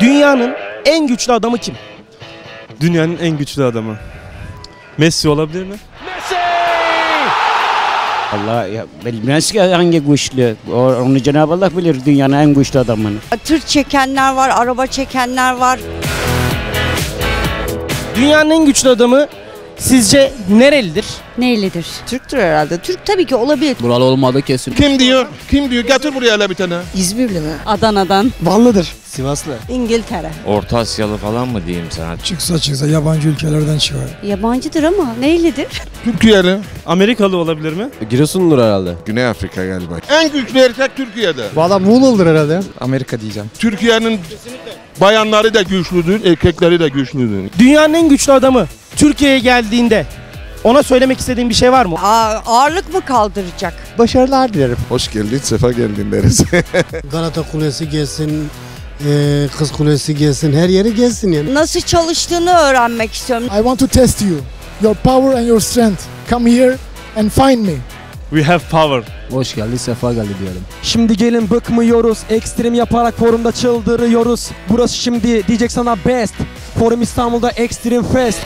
Dünyanın en güçlü adamı kim? Dünyanın en güçlü adamı. Messi olabilir mi? Allah ya bilmez ki hangi güçlü. O- Onu Cenab-ı Allah bilir dünyanın en güçlü adamını. Tır çekenler var, araba çekenler var. Dünyanın en güçlü adamı sizce nerelidir? Neylidir? Türktür herhalde. Türk tabii ki olabilir. Buralı olmadı kesin. Kim diyor? Kim diyor? Getir buraya hele bir tane. İzmirli mi? Adana'dan. Vanlıdır. Sivaslı. İngiltere. Orta Asyalı falan mı diyeyim sana? Çıksa çıksa yabancı ülkelerden çıkar. Yabancıdır ama neylidir? Türkiye'li. Amerikalı olabilir mi? Giresun'dur herhalde. Güney Afrika galiba. En güçlü erkek Türkiye'de. Valla Muğla'lıdır herhalde. Amerika diyeceğim. Türkiye'nin bayanları da güçlüdür, erkekleri de güçlüdür. Dünyanın en güçlü adamı Türkiye'ye geldiğinde ona söylemek istediğin bir şey var mı? Aa, ağırlık mı kaldıracak? Başarılar dilerim. Hoş geldin, sefa geldin deriz. Galata Kulesi gelsin, eee, Kız Kulesi gelsin, her yeri gelsin yani. Nasıl çalıştığını öğrenmek istiyorum. I want to test you. Your power and your strength. Come here and find me. We have power. Hoş geldi, sefa geldi diyelim. Şimdi gelin bıkmıyoruz. Ekstrem yaparak forumda çıldırıyoruz. Burası şimdi diyecek sana best. Forum İstanbul'da Extreme Fest.